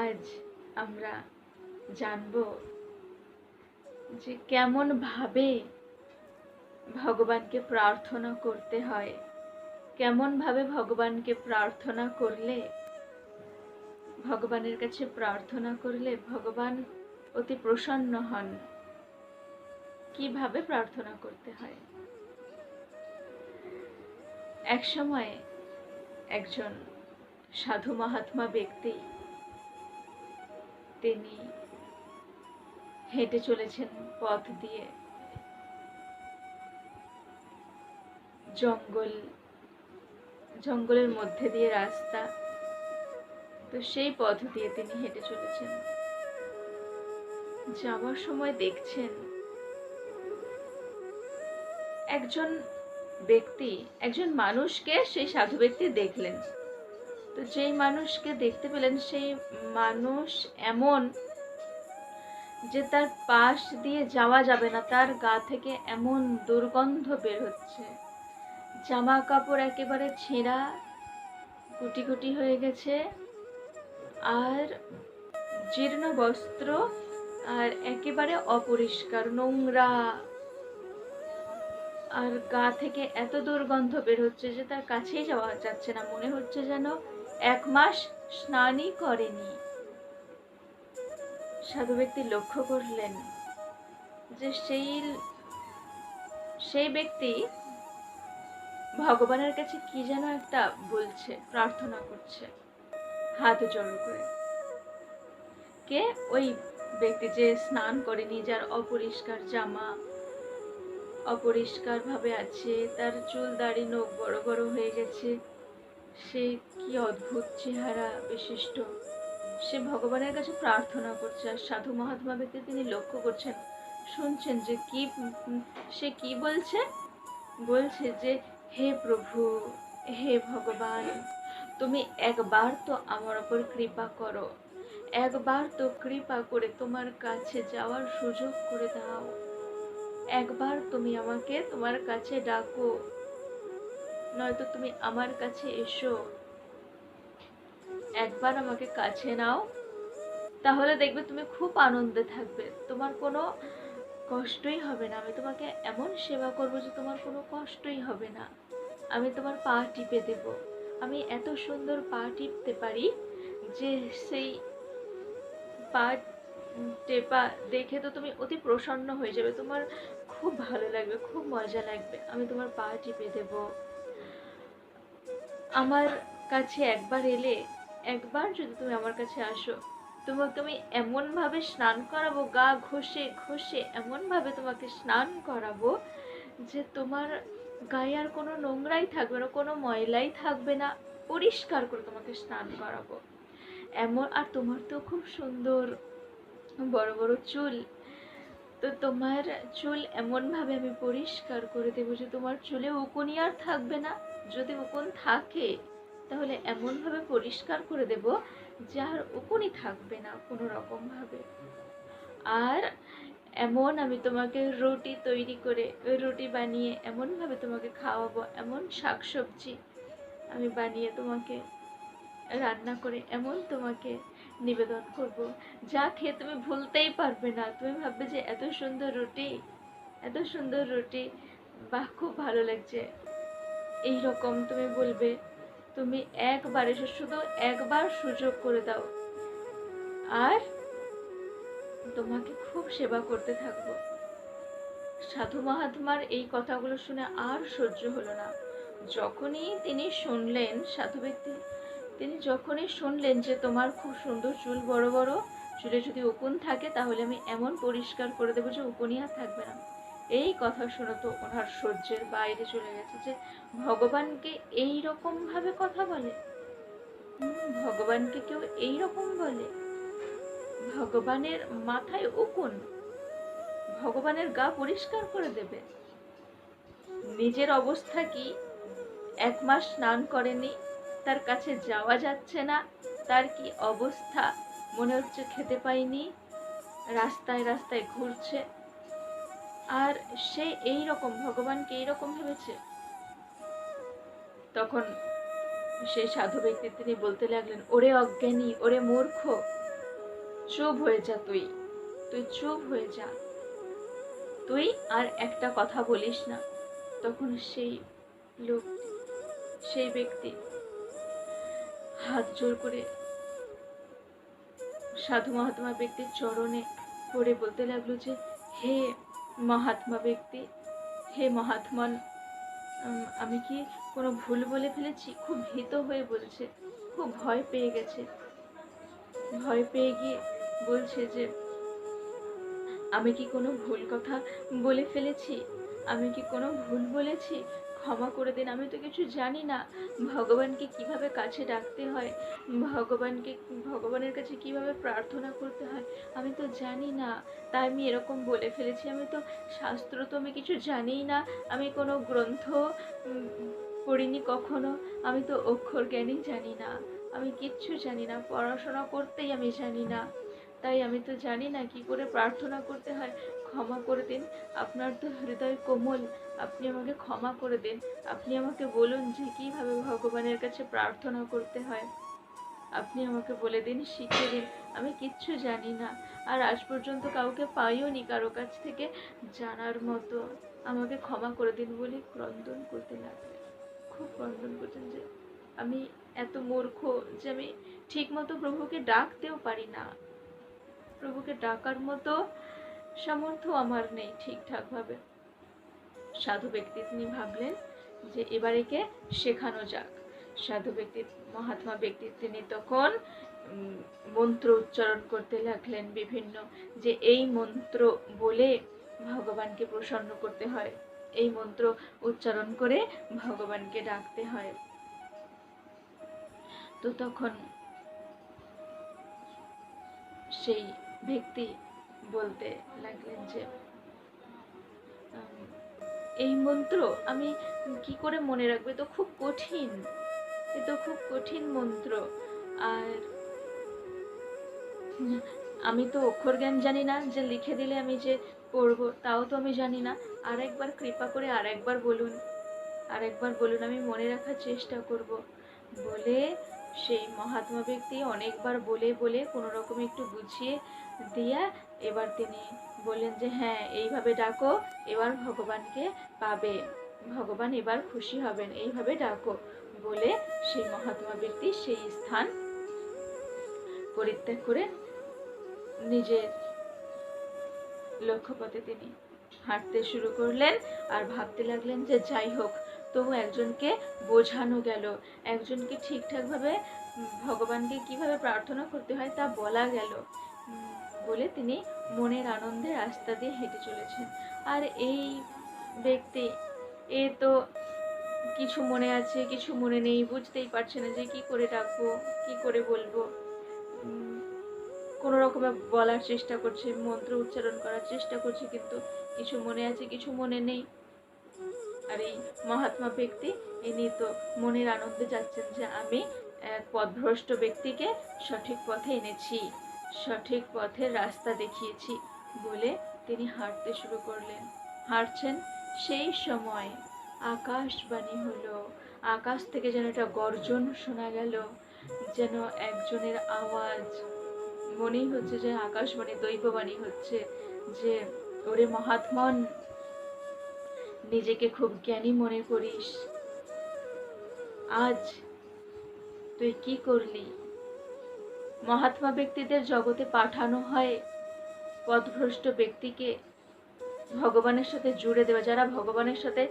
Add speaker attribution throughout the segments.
Speaker 1: আজ আমরা জানব যে কেমন ভাবে ভগবানকে প্রার্থনা করতে হয়, কেমন ভাবে ভগবানকে প্রার্থনা করলে, ভগবানের কাছে প্রার্থনা করলে ভগবান অতি প্রসন্ন হন, কীভাবে প্রার্থনা করতে হয়? এক সময় একজন সাধু মহাত্মা ব্যক্তি তিনি হেঁটে চলেছেন পথ দিয়ে। জঙ্গল, জঙ্গলের মধ্যে দিয়ে রাস্তা। তো সেই পথ দিয়ে তিনি হেঁটে চলেছেন। যাওয়ার সময় দেখছেন একজন ব্যক্তি, একজন মানুষকে সেই সাধু ব্যক্তি দেখলেন। তো যেই মানুষকে দেখতে পেলেন, সেই মানুষ এমন যে তার পাশ দিয়ে যাওয়া যাবে না, তার গা থেকে এমন দুর্গন্ধ বের হচ্ছে। জামা কাপড় একেবারে ছেঁড়া গুটি গুটি হয়ে গেছে, আর জীর্ণ বস্ত্র, আর একেবারে অপরিষ্কার, নোংরা। আর গা থেকে এত দুর্গন্ধ বের হচ্ছে যে তার কাছেই যাওয়া যাচ্ছে না। মনে হচ্ছে যেন এক মাস স্নানই করেনি। সাধু ব্যক্তি লক্ষ্য করলেন যে সেই সেই ব্যক্তি ভগবানের কাছে কি যেন একটা বলছে, প্রার্থনা করছে, হাত জড়ো করে। কে? ওই ব্যক্তি যে স্নান করেনি, যার অপরিষ্কার জামা অপরিষ্কার ভাবে আছে, তার চুল দাড়ি নখ বড় বড় হয়ে গেছে সে কি অদ্ভুত চেহারা বিশিষ্ট। সে ভগবানের কাছে প্রার্থনা করছে আর সাধু মহাত্মা ব্যক্তি তিনি লক্ষ্য করছেন। শুনছেন যে কি, সে কি বলছে? বলছে যে, হে প্রভু, হে ভগবান, তুমি একবার তো আমার ওপর কৃপা করো। একবার তো কৃপা করে তোমার কাছে যাওয়ার সুযোগ করে দাও। একবার তুমি আমাকে তোমার কাছে ডাকো। নয়তো তুমি আমার কাছে এসো। একবার আমাকে কাছে নাও। তাহলে দেখবে তুমি খুব আনন্দে থাকবে। তোমার কোনো কষ্টই হবে না। আমি তোমাকে এমন সেবা করব যে তোমার কোনো কষ্টই হবে না। আমি তোমার পা টিপে দেব। আমি এত সুন্দর পা টিপতে পারি যে সেই পা টেপা দেখে তো তুমি অতি প্রসন্ন হয়ে যাবে। তোমার খুব ভালো লাগবে, খুব মজা লাগবে। আমি তোমার পা টিপে দেব। আমার কাছে একবার এলে, একবার যদি তুমি আমার কাছে আসো তোমাকে আমি এমনভাবে স্নান করাবো, গা ঘষে ঘষে এমনভাবে তোমাকে স্নান করাবো যে তোমার গায়ে আর কোনো নোংরাই থাকবে না, কোনো ময়লাই থাকবে না, পরিষ্কার করে তোমাকে স্নান করাবো। এমন, আর তোমার তো খুব সুন্দর বড় বড় চুল। তো তোমার চুল এমনভাবে আমি পরিষ্কার করে দেবো যে তোমার চুলে উকুনি আর থাকবে না। যদি উকুন থাকে, তাহলে এমনভাবে পরিষ্কার করে দেব যে আর উকুনি থাকবে না কোনো রকমভাবে। আর এমন আমি তোমাকে রুটি তৈরি করে, রুটি বানিয়ে এমনভাবে তোমাকে খাওয়াবো, এমন শাকসবজি আমি বানিয়ে তোমাকে রান্না করে, এমন তোমাকে নিবেদন করব। যা খেয়ে তুমি ভুলতেই পারবে না। তুমি ভাববে যে এত সুন্দর রুটি, এত সুন্দর রুটি, বাহ, খুব ভালো লাগছে। এই রকম তুমি বলবে। তুমি একবার এসে শুধু একবার সুযোগ করে দাও। আর তোমাকে খুব সেবা করতে থাকব। সাধু মহাত্মার এই কথাগুলো শুনে আর সহ্য হলো না। যখনই তিনি শুনলেন সাধু ব্যক্তি, তিনি যখনই শুনলেন যে তোমার খুব সুন্দর চুল বড় বড়, চুলে যদি উকুন থাকে তাহলে আমি এমন পরিষ্কার করে দেবো যে উকুনই আর থাকবে না। এই কথা শুনে তো ওনার সহ্যের বাইরে চলে গেছে যে ভগবানকে এই রকম ভাবে কথা বলে। ভগবানকে কেউ এই রকম বলে। ভগবানের মাথায় উকুন। ভগবানের গা পরিষ্কার করে দেবে। নিজের অবস্থা কি? এক মাস স্নান করেনি, তার কাছে যাওয়া যাচ্ছে না, তার কি অবস্থা? মনে হচ্ছে খেতে পাইনি। রাস্তায় রাস্তায় ঘুরছে। আর সে এই রকম ভগবানকে এই রকম ভেবেছে। তখন সেই সাধু ব্যক্তি তিনি বলতে লাগলেন, ওরে অজ্ঞানী, ওরে মূর্খ, চুপ হয়ে যা তুই। তুই চুপ হয়ে যা। তুই আর একটা কথা বলিস না। তখন সেই লোক, সেই ব্যক্তি হাত জোর করে সাধু মহাত্মা ব্যক্তির চরণে পড়ে বলতে লাগল যে, হে মহাত্মা ব্যক্তি। হে মহাত্মান আমি কি কোনো ভুল বলে ফেলেছি? খুব ভীত হয়ে বলছে, খুব ভয় পেয়ে গেছে। ভয় পেয়ে গিয়ে বলছে যে, আমি কি কোনো ভুল কথা বলে ফেলেছি? আমি কি কোনো ভুল বলেছি? ক্ষমা করে দিন, আমি তো কিছু জানি না। ভগবানকে কীভাবে কাছে ডাকতে হয়? ভগবানকে, ভগবানের কাছে কীভাবে প্রার্থনা করতে হয়? আমি তো জানি না। তাই আমি এরকম বলে ফেলেছি। আমি তো শাস্ত্র তো আমি কিছু জানিই না। আমি কোনো গ্রন্থ পড়িনি কখনো। আমি তো অক্ষর জ্ঞানই জানি না। আমি কিচ্ছু জানি না। পড়াশোনা করতেই আমি জানি না। তাই আমি তো জানি না কি করে প্রার্থনা করতে হয়। ক্ষমা করে দিন। আপনার তো হৃদয় কোমল। আপনি আমাকে ক্ষমা করে দিন। আপনি আমাকে বলুন যে কীভাবে ভগবানের কাছে প্রার্থনা করতে হয়। আপনি আমাকে বলে দিন, শিখিয়ে দিন। আমি কিচ্ছু জানি না। আর আজ পর্যন্ত কাউকে পাইও নি কারও কাছ থেকে। জানার মতো আমাকে ক্ষমা করে দিন বলে ক্রন্দন করতে লাগলেন। খুব ক্রন্দন করছেন যে আমি এত মূর্খ যে আমি ঠিক মতো প্রভুকে ডাকতেও পারি না। প্রভুকে ডাকার মতো সামর্থ্য আমার নেই ঠিকঠাকভাবে। সাধু ব্যক্তি তিনি ভাবলেন যে এবার একে শেখানো যাক। সাধু ব্যক্তি, মহাত্মা ব্যক্তি তিনি তখন মন্ত্র উচ্চারণ করতে লাগলেন বিভিন্ন, যে এই মন্ত্র বলে ভগবানকে প্রসন্ন করতে হয়। এই মন্ত্র উচ্চারণ করে ভগবানকে ডাকতে হয়। তো তখন সেই ব্যক্তি বলতে লাগলেন যে এই মন্ত্র আমি কি করে মনে রাখব? তো খুব কঠিন। এ তো খুব কঠিন মন্ত্র। আর আমি তো অক্ষর জ্ঞান জানি না, যে লিখে দিলে আমি যে পড়ব, তাও তো আমি জানি না। আর একবার কৃপা করে আর একবার বলুন আর একবার বলুন, আমি মনে রাখার চেষ্টা করব। বলে, সেই মহাত্মা ব্যক্তি অনেকবার বলে বলে কোনো রকম একটু বুঝিয়ে দিয়া এবার তিনি বললেন যে হ্যাঁ এইভাবে ডাকো, এবার ভগবানকে পাবে। ভগবান এবার খুশি হবেন, এইভাবে ডাকো। বলে সেই মহাত্মা ব্যক্তি সেই স্থান পরিত্যাগ করে নিজের লক্ষ্যপথে তিনি হাঁটতে শুরু করলেন আর ভাবতে লাগলেন যে, যাই হোক তবু একজনকে বোঝানো গেল। একজনকে ঠিকঠাকভাবে ভগবানকে কীভাবে প্রার্থনা করতে হয় তা বলা গেল। বলে তিনি মনের আনন্দে রাস্তা দিয়ে হেঁটে চলেছেন। আর এই ব্যক্তি এ তো কিছু মনে আছে, কিছু মনে নেই, বুঝতেই পারছে না যে কি করে ডাকবো, কি করে বলব। কোনো রকমে বলার চেষ্টা করছে, মন্ত্র উচ্চারণ করার চেষ্টা করছে, কিন্তু কিছু মনে আছে, কিছু মনে নেই। আর এই মহাত্মা ব্যক্তি, ইনি তো মনের আনন্দে যাচ্ছেন যে আমি এক পথভ্রষ্ট ব্যক্তিকে সঠিক পথে এনেছি, সঠিক পথের রাস্তা দেখিয়েছি বলে তিনি হাঁটতে শুরু করলেন। হাঁটছেন সেই সময় আকাশবাণী হলো, আকাশ থেকে যেন একটা গর্জন শোনা গেল, যেন একজনের আওয়াজ, মনেই হচ্ছে যে আকাশবাণী, দৈববাণী হচ্ছে যে, ওরে মহাত্মন নিজেকে খুব জ্ঞানী মনে করিস। আজ তুই কি করলি? মহাত্মা ব্যক্তিদের জগতে পাঠানো হয় পথভ্রষ্ট ব্যক্তিকে ভগবানের সাথে জুড়ে দেওয়া। যারা ভগবানের সাথে,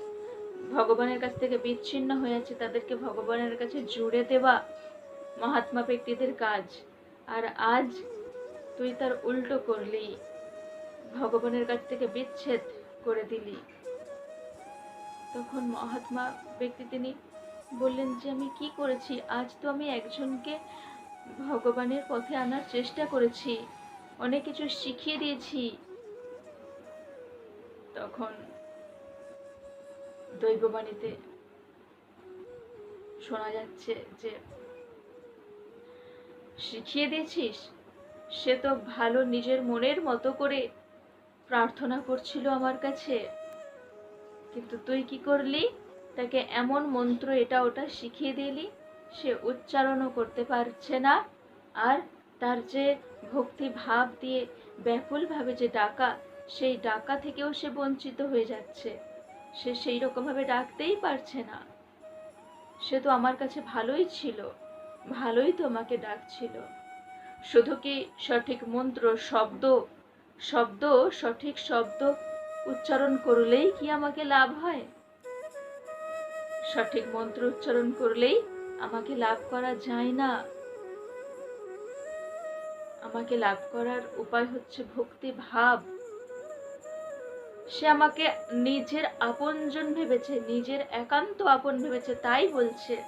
Speaker 1: ভগবানের কাছ থেকে বিচ্ছিন্ন হয়ে আছে, তাদেরকে ভগবানের কাছে জুড়ে দেওয়া মহাত্মা ব্যক্তিদের কাজ। আর আজ তুই তার উল্টো করলি, ভগবানের কাছ থেকে বিচ্ছেদ করে দিলি। তখন মহাত্মা ব্যক্তি তিনি বললেন যে, আমি কি করেছি? আজ তো আমি একজনকে ভগবানের পথে আনার চেষ্টা করেছি। অনেক কিছু শিখিয়ে দিয়েছি। তখন দৈববাণীতে শোনা যাচ্ছে যে, শিখিয়ে দিয়েছিস? সে তো ভালো নিজের মনের মতো করে প্রার্থনা করছিল আমার কাছে। কিন্তু তুই কি করলি? তাকে এমন মন্ত্র এটা ওটা শিখিয়ে দিলি, সে উচ্চারণও করতে পারছে না। আর তার যে ভক্তি ভাব দিয়ে ব্যাকুলভাবে যে ডাকা, সেই ডাকা থেকেও সে বঞ্চিত হয়ে যাচ্ছে। সে সেই রকমভাবে ডাকতেই পারছে না। সে তো আমার কাছে ভালোই ছিল, ভালোই তো আমাকে ডাকছিল। শুধু কি সঠিক মন্ত্র, শব্দ? শব্দ, সঠিক শব্দ উচ্চারণ করলেই কি আমাকে লাভ হয়? সঠিক মন্ত্র উচ্চারণ করলেই আমাকে লাভ করা যায় না। আমাকে লাভ করার উপায় হচ্ছে ভক্তি ভাব। সে আমাকে নিজের আপনজন ভেবেছে, নিজের একান্ত আপন ভেবেছে, তাই বলছে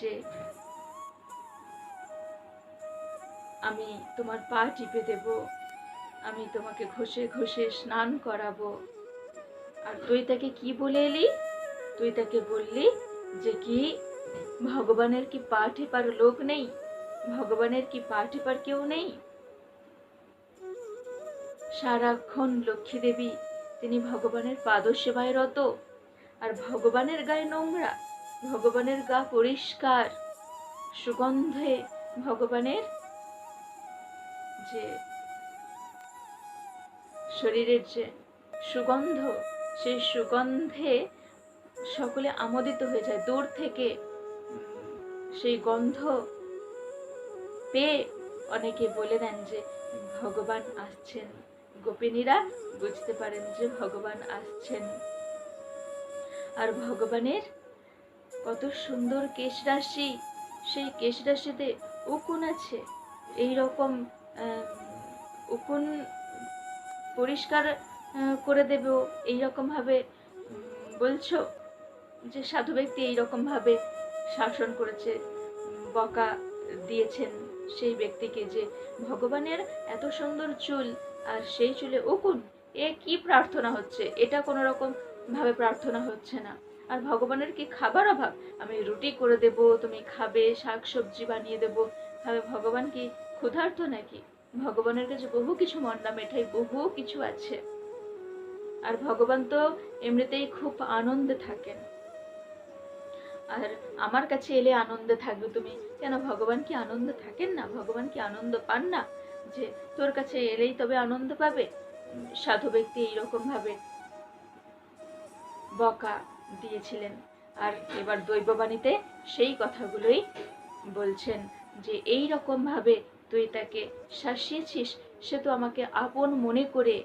Speaker 1: যে, আমি তোমার পা টিপে দেব। আমি তোমাকে ঘষে ঘষে স্নান করাবো। আর তুই তাকে কি বলে এলি? তুই তাকে বললি যে কি, ভগবানের কি পা টেপার লোক নেই? ভগবানের কি পা টেপার কেউ নেই? সারাক্ষণ লক্ষ্মী দেবী তিনি ভগবানের পাদ সেবায় রত। আর ভগবানের গায়ে নোংরা, ভগবানের গা পরিষ্কার। সুগন্ধে ভগবানের যে শরীরের যে সুগন্ধ, সেই সুগন্ধে সকলে আমোদিত হয়ে যায়। দূর থেকে সেই গন্ধ পেয়ে অনেকে বলে দেন যে, ভগবান আসছেন। গোপিনীরা বুঝতে পারেন যে, ভগবান আসছেন। আর ভগবানের কত সুন্দর কেশ রাশি, সেই কেশ রাশিতে উকুন আছে। এই রকম উকুন পরিষ্কার করে দেব এই রকম ভাবে বলছো? যে সাধু ব্যক্তি এইরকম ভাবে শাসন করেছে, বকা দিয়েছেন সেই ব্যক্তিকে যে ভগবানের এত সুন্দর চুল আর সেই চুলে উকুন এ কি প্রার্থনা হচ্ছে? এটা কোনো রকম ভাবে প্রার্থনা হচ্ছে না। আর ভগবানের কি খাবার অভাব? আমি রুটি করে দেব, তুমি খাবে শাক সবজি বানিয়ে দেব। ভগবান কি ক্ষুধার্ত নাকি? ভগবানের কাছে বহু কিছু মন্ডা মেঠাই বহু কিছু আছে। আর ভগবান তো এমনিতেই খুব আনন্দে থাকেন। আর আমার কাছে এলে আনন্দে থাকবে, তুমি কেন ভগবান কি আনন্দ থাকেন না? ভগবান কি আনন্দ পান না? যে তোর কাছে এলেই তবে আনন্দ পাবে? সাধু ব্যক্তি এইরকম ভাবে বকা দিয়েছিলেন। আর এবার দৈববাণীতে সেই কথাগুলোই বলছেন যে এই রকম ভাবে তুই তাকে শাসিয়েছিস, সে তো আমাকে আপন মনে করে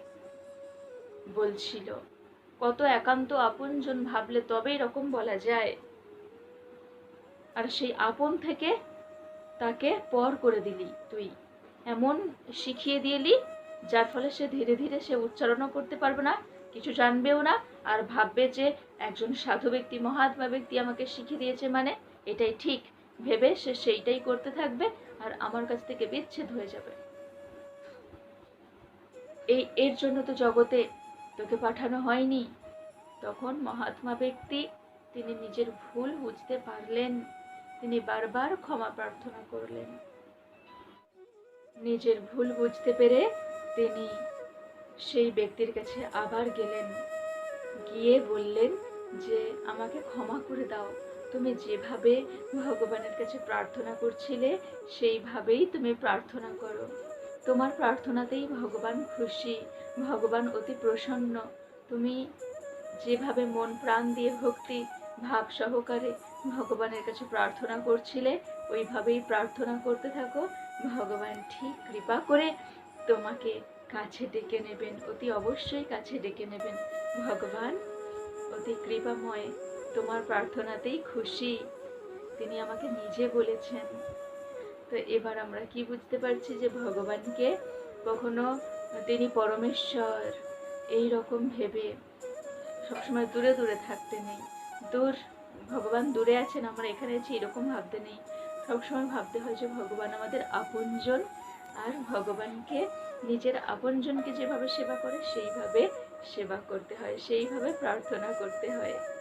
Speaker 1: বলছিল। কত একান্ত আপনজন ভাবলে তবে এরকম বলা যায়। আর সেই আপন থেকে তাকে পর করে দিলি তুই। এমন শিখিয়ে দিয়েলি যার ফলে সে ধীরে ধীরে সে উচ্চারণও করতে পারবে না, কিছু জানবেও না, আর ভাববে যে একজন সাধু ব্যক্তি, মহাত্মা ব্যক্তি আমাকে শিখিয়ে দিয়েছে মানে এটাই ঠিক। ভেবে সে সেইটাই করতে থাকবে আর আমার কাছ থেকে বিচ্ছেদ হয়ে যাবে। এই, এর জন্য তো জগতে তোকে পাঠানো হয়নি। তখন মহাত্মা ব্যক্তি তিনি নিজের ভুল বুঝতে পারলেন। তিনি বারবার ক্ষমা প্রার্থনা করলেন। নিজের ভুল বুঝতে পেরে তিনি সেই ব্যক্তির কাছে আবার গেলেন। গিয়ে বললেন যে, আমাকে ক্ষমা করে দাও। তুমি যেভাবে ভগবানের কাছে প্রার্থনা করছিলে, সেইভাবেই তুমি প্রার্থনা করো। তোমার প্রার্থনাতেই ভগবান খুশি, ভগবান অতি প্রসন্ন। তুমি যেভাবে মন প্রাণ দিয়ে ভক্তি, ভাব সহকারে ভগবানের কাছে প্রার্থনা করছিলে, ওইভাবেই প্রার্থনা করতে থাকো। ভগবান ঠিক কৃপা করে তোমাকে কাছে ডেকে নেবেন, অতি অবশ্যই কাছে ডেকে নেবেন। ভগবান অতি কৃপাময়। তোমার প্রার্থনাতেই খুশি। তিনি আমাকে নিজে বলেছেন। তো এবার আমরা কি বুঝতে পারছি যে ভগবানকে কখনো তিনি পরমেশ্বর এই রকম ভেবে সবসময় দূরে দূরে থাকতে নেই। দূর, ভগবান দূরে আছেন, আমরা এখানে আছি, এরকম ভাবতে নেই। সবসময় ভাবতে হয় যে ভগবান আমাদের আপনজন আর ভগবানকে নিজের আপনজনকে যেভাবে সেবা করে, সেইভাবে সেবা করতে হয়, সেইভাবে প্রার্থনা করতে হয়।